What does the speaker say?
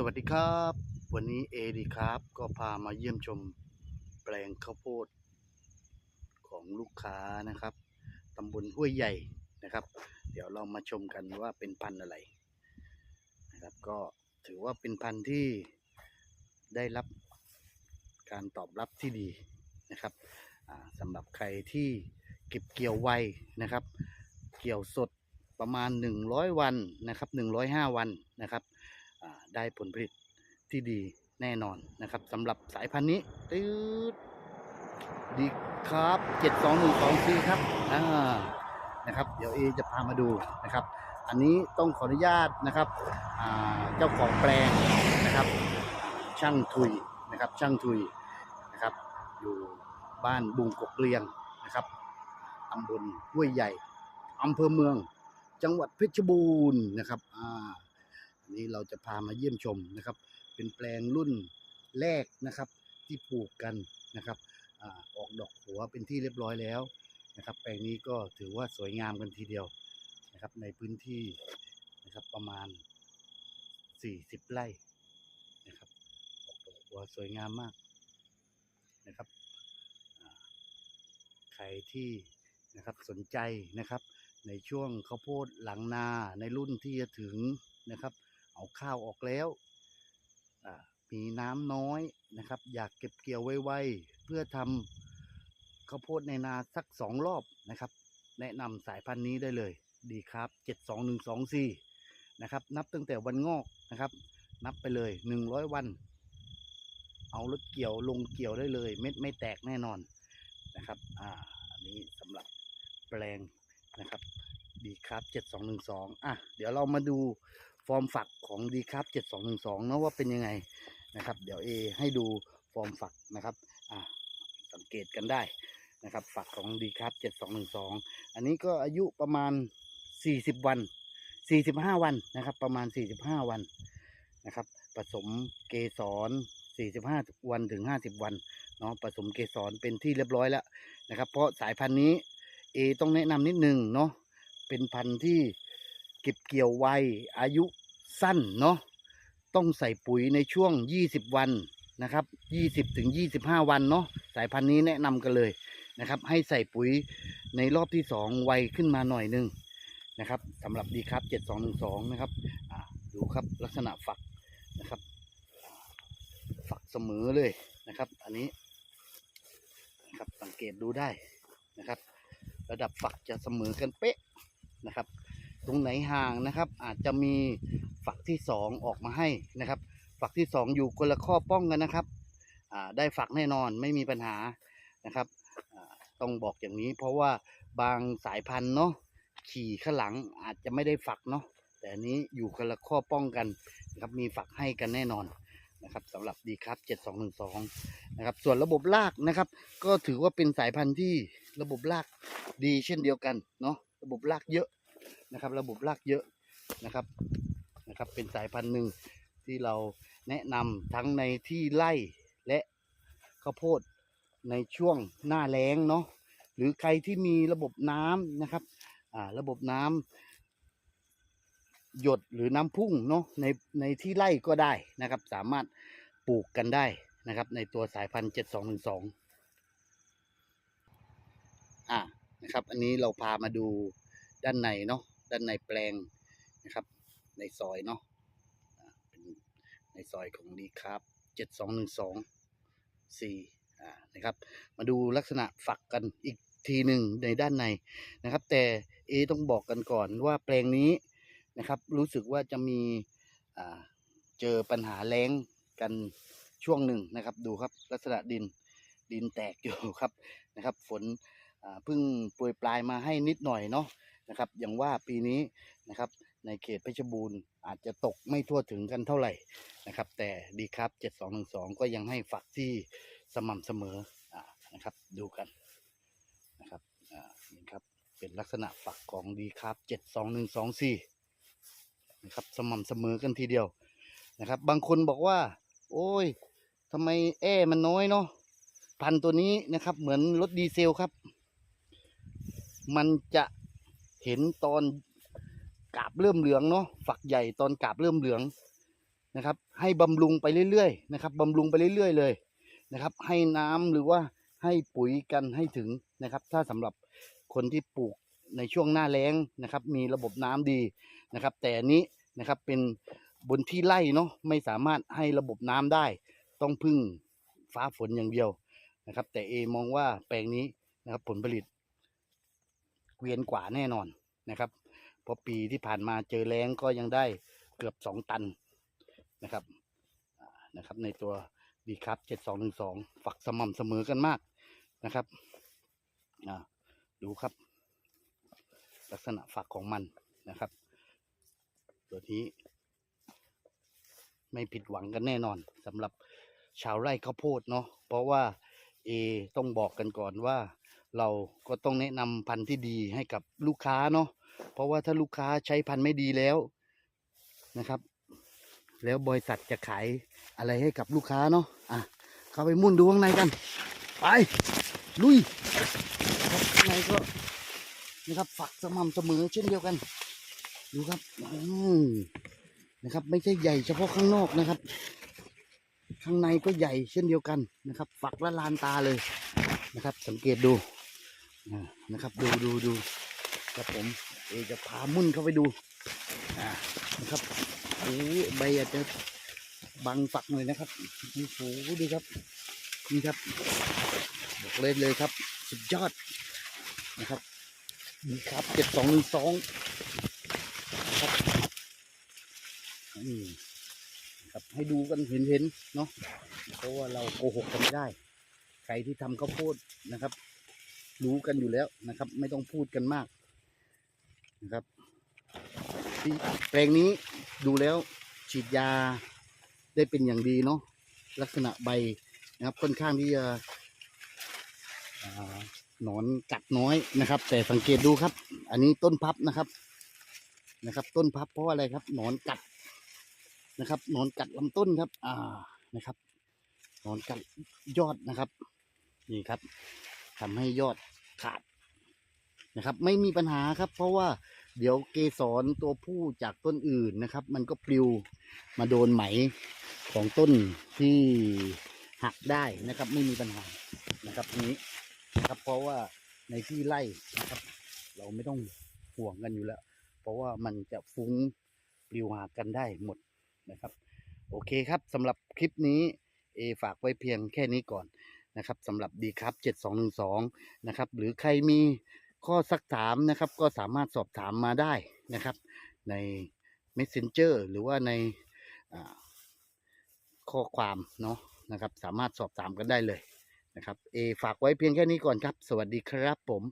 สวัสดีครับ วันนี้เอดีครับ ก็พามาเยี่ยมชมแปลงข้าวโพด ของลูกค้านะครับตำบลห้วยใหญ่นะครับ เดี๋ยวเรามาชมกันว่าเป็นพันธุ์อะไรนะครับ ก็ถือว่าเป็นพันธุ์ที่ได้รับการตอบรับที่ดีนะครับสำหรับใครที่เก็บเกี่ยวไวนะครับ เกี่ยวสดประมาณ 100 วันนะครับ105 วันนะครับ ได้ผลผลิตที่ดีแน่นอนนะครับสำหรับสายพันธุ์นี้ตืดดีครับ72124ครับอ่านะครับ เดี๋ยวเอจะพามาดูนะครับ อันนี้ต้องขออนุญาตนะครับเจ้าของแปลงนะครับ ช่างทุยนะครับ ช่างทุยนะครับ อยู่บ้านบุงกกเลียงนะครับตำบลห้วยใหญ่อำเภอเมือง จังหวัดเพชรบูรณ์นะครับอ่า นนี้เราจะพามาเยี่ยมชมนะครับ เป็นแปลงรุ่นแรกนะครับ ที่ปลูกกันนะครับอออกดอกหัวเป็นที่เรียบร้อยแล้วนะครับ แปลงนี้ก็ถือว่าสวยงามกันทีเดียวนะครับ ในพื้นที่นะครับประมาณ 40 ไร่นะครับออกดอกหัวสวยงามมากนะครับใครที่นะครับสนใจนะครับในช่วงข้าวโพดหลังนาในรุ่นที่จะถึงนะครับ เอาข้าวออกแล้วมีน้ำน้อยนะครับ อยากเก็บเกี่ยวไวๆเพื่อทำข้าวโพดในนาสักสองรอบนะครับ แนะนำสายพันธุ์นี้ได้เลย ดีครับ72124นะครับ นับตั้งแต่วันงอกนะครับ นับไปเลย100วัน เอารถเกี่ยวลงเกี่ยวได้เลย เม็ดไม่แตกแน่นอนนะครับ อ่า อันนี้สำหรับแปลงนะครับ ดีครับ7212อะ เดี๋ยวเรามาดู ฟอร์มฝักของดีครับ7212นะว่าเป็นยังไงนะครับ เดี๋ยวเอให้ดูฟอร์มฝักนะครับอะสังเกตกันได้นะครับ ฝักของดีครับ7212อันนี้ก็อายุประมาณ40วัน45วันนะครับ ประมาณ45วันนะครับ ผสมเกสร45วันถึง50วันเนาะผสมเกสรเป็นที่เรียบร้อยแล้วนะครับ เพราะสายพันธุ์นี้เอต้องแนะนำนิดนึงเนาะเป็นพันธุ์ที่เก็บเกี่ยวไวอายุ สั้นเนาะต้องใส่ปุ๋ยในช่วง 20 วันนะครับ 20ถึง25 วันเนาะสายพันธุ์นี้แนะนำกันเลยนะครับ ให้ใส่ปุ๋ยในรอบที่ 2 ไวขึ้นมาหน่อยนึงนะครับสำหรับดีครับ 7212 นะครับดูครับลักษณะฝักนะครับ ฝักเสมอเลยนะครับ อันนี้นะครับสังเกตดูได้นะครับ ระดับฝักจะเสมอกันเป๊ะนะครับ ตรงไหนห่างนะครับ อาจจะมี ฝักที่สองออกมาให้นะครับ ฝักที่สองอยู่คนละข้อป้องกันนะครับได้ฝักแน่นอนไม่มีปัญหานะครับต้องบอกอย่างนี้ เพราะว่าบางสายพันธุ์เนาะขี่ข้างหลังอาจจะไม่ได้ฝักเนาะแต่อันนี้อยู่คนละข้อป้องกันนะครับมีฝักให้กันแน่นอนนะครับสำหรับดีครับ 7212 นะครับ ส่วนระบบรากนะครับ ก็ถือว่าเป็นสายพันธุ์ที่ระบบรากดีเช่นเดียวกันเนาะระบบรากเยอะนะครับ ระบบรากเยอะนะครับ นะครับ เป็นสายพันธุ์หนึ่งที่เราแนะนำทั้งในที่ไร่และข้าวโพดในช่วงหน้าแล้งเนาะหรือใครที่มีระบบน้ำนะครับอ่าระบบน้ำหยดหรือน้ำพุ่งเนาะในในที่ไร่ก็ได้นะครับ สามารถปลูกกันได้นะครับ ในตัวสายพันธุ์ 7212อ่านะครับ อันนี้เราพามาดูด้านในเนาะด้านในแปลงนะครับ ในซอยเนาะเป็นในซอยของดีครับเจ็ดสองหนึ่งสองสี่นะครับ มาดูลักษณะฝักกันอีกทีหนึ่งในด้านในนะครับ แต่เอต้องบอกกันก่อนว่าแปลงนี้นะครับ รู้สึกว่าจะมีเจอปัญหาแล้งกันช่วงหนึ่งนะครับ ดูครับลักษณะดินดินแตกอยู่ครับนะครับ ฝนเพิ่งโปรยปลายมาให้นิดหน่อยเนาะนะครับ อย่างว่าปีนี้นะครับ ในเขตเพชรบูรณ์อาจจะตกไม่ทั่วถึงกันเท่าไหร่นะครับ แต่ดีครับ 7212 ก็ยังให้ฝักที่สม่ำเสมออนะครับ ดูกันนะครับนี่ครับเป็นลักษณะฝักของดีครับ 72124นะครับสม่ำเสมอกันทีเดียวนะครับ บางคนบอกว่า โอ้ยทำไมแอ้มันน้อยเนาะพันตัวนี้นะครับ เหมือนรถดีเซลครับ มันจะเห็นตอน กาบเริ่มเหลืองเนาะฝักใหญ่ตอนกาบเริ่มเหลืองนะครับ ให้บำรุงไปเรื่อยๆนะครับบำรุงไปเรื่อยๆเลยนะครับ ให้น้ำหรือว่าให้ปุ๋ยกันให้ถึงนะครับ ถ้าสำหรับคนที่ปลูกในช่วงหน้าแล้งนะครับ มีระบบน้ำดีนะครับ แต่อันนี้นะครับเป็นบนที่ไร่เนาะไม่สามารถให้ระบบน้ำได้ ต้องพึ่งฟ้าฝนอย่างเดียวนะครับ แต่เอมองว่าแปลงนี้นะครับผลผลิตเกวียนกว่าแน่นอนนะครับ พราะปีที่ผ่านมาเจอแล้งก็ยังได้เกือบสองตันนะครับนะครับ ในตัวดีครับเจ็ดสองหนึ่งสองฝักสม่ำเสมอกันมากนะครับอ่าดูครับ ลักษณะฝักของมันนะครับ ตัวนี้ ไม่ผิดหวังกันแน่นอนสำหรับชาวไร่ข้าวโพดเนาะเพราะว่าเอต้องบอกกันก่อนว่า เราก็ต้องแนะนำพันธุ์ที่ดีให้กับลูกค้าเนาะ เพราะว่าถ้าลูกค้าใช้พันธุ์ไม่ดีแล้วนะครับ แล้วบริษัทจะขายอะไรให้กับลูกค้าเนาะอะเข้าไปมุ่นดูข้างในกัน ไป ลุยข้างในก็นะครับฝักสม่ำเสมอเช่นเดียวกัน ดูครับอืมนะครับ ไม่ใช่ใหญ่เฉพาะข้างนอกนะครับ ข้างในก็ใหญ่เช่นเดียวกันนะครับ ฝักละลานตาเลยนะครับ สังเกตดูนะครับ ดูดูดูครับผม เอจะพามุ่นเข้าไปดูนะครับโอ้ใบอาจจะบังฝักหน่อยนะครับโอ้ดูครับนี่ครับบอกเลยเลยครับ สุดยอดนะครับนี่ครับเจ็ดสองหนึ่งสองครับอืมครับให้ดูกันเห็นเห็นๆเนาะเพราะว่าเราโกหกกันไม่ได้ ใครที่ทำข้าวโพดนะครับ รู้กันอยู่แล้วนะครับ ไม่ต้องพูดกันมาก นะครับที่แปลงนี้ดูแล้วฉีดยาได้เป็นอย่างดีเนาะลักษณะใบนะครับค่อนข้างที่จะหนอนกัดน้อยนะครับ แต่สังเกตดูครับ อันนี้ต้นพับนะครับนะครับ ต้นพับเพราะอะไรครับหนอนกัดนะครับหนอนกัดลำต้นครับ อ่านะครับหนอนกัดยอดนะครับ นี่ครับทำให้ยอดขาด นะครับ ไม่มีปัญหาครับ เพราะว่าเดี๋ยวเกสรตัวผู้จากต้นอื่นนะครับ มันก็ปลิวมาโดนไหมของต้นที่หักได้นะครับ ไม่มีปัญหานะครับนี้นะครับ เพราะว่าในที่ไร่นะครับ เราไม่ต้องห่วงกันอยู่แล้ว เพราะว่ามันจะฟุ้งปลิวหากันได้หมดนะครับ โอเคครับสำหรับคลิปนี้เอฝากไว้เพียงแค่นี้ก่อนนะครับสำหรับดีครับ 7212 นะครับ หรือใครมี ข้อสักถามนะครับ ก็สามารถสอบถามมาได้นะครับ ใน Messenger หรือว่าในข้อความเนาะนะครับ สามารถสอบถามกันได้เลยนะครับ เอ ฝากไว้เพียงแค่นี้ก่อนครับ สวัสดีครับผม